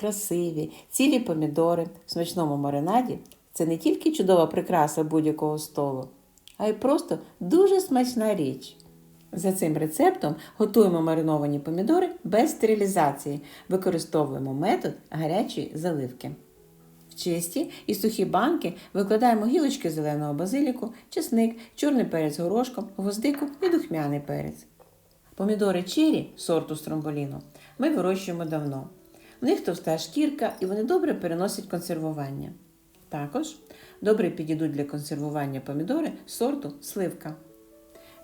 красиві, цілі помідори в смачному маринаді це не тільки чудова прикраса будь-якого столу, а й просто дуже смачна річ. За цим рецептом готуємо мариновані помідори без стерилізації, використовуємо метод гарячої заливки. В чисті і сухі банки викладаємо гілочки зеленого базиліку, чесник, чорний перець горошком, гвоздику і духмяний перець. Помідори чері сорту стромболіно ми вирощуємо давно. В них товста шкірка і вони добре переносять консервування. Також добре підійдуть для консервування помідори сорту сливка.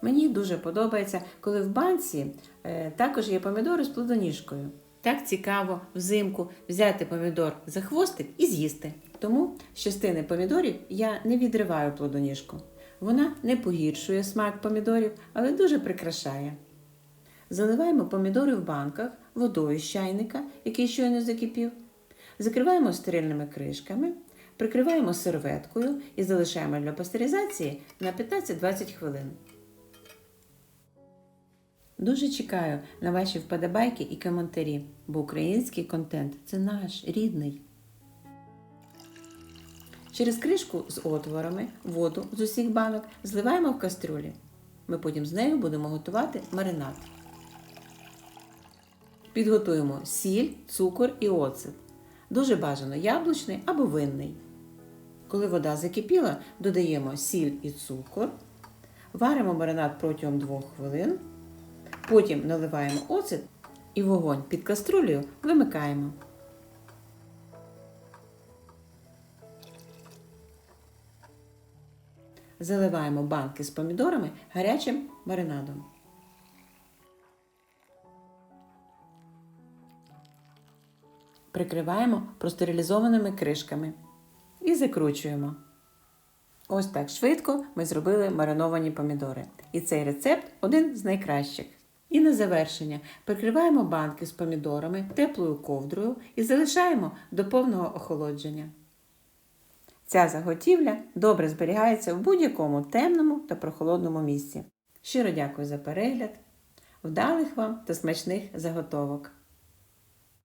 Мені дуже подобається, коли в банці е, також є помідори з плодоніжкою. Так цікаво взимку взяти помідор за хвостик і з'їсти. Тому з частини помідорів я не відриваю плодоніжку. Вона не погіршує смак помідорів, але дуже прикрашає. Заливаємо помідори в банках водою з чайника, який щойно закипів. Закриваємо стерильними кришками, прикриваємо серветкою і залишаємо для пастеризації на 15-20 хвилин. Дуже чекаю на ваші вподобайки і коментарі, бо український контент це наш рідний. Через кришку з отворами воду з усіх банок зливаємо в кастрюлі. Ми потім з нею будемо готувати маринад. Підготуємо сіль, цукор і оцет. Дуже бажано яблучний або винний. Коли вода закипіла, додаємо сіль і цукор. Варимо маринад протягом 2 хвилин. Потім наливаємо оцет і вогонь під каструлею вимикаємо. Заливаємо банки з помідорами гарячим маринадом. Прикриваємо простерилізованими кришками і закручуємо. Ось так швидко ми зробили мариновані помідори. І цей рецепт один з найкращих. І на завершення прикриваємо банки з помідорами теплою ковдрою і залишаємо до повного охолодження. Ця заготівля добре зберігається в будь-якому темному та прохолодному місці. Щиро дякую за перегляд, вдалих вам та смачних заготовок!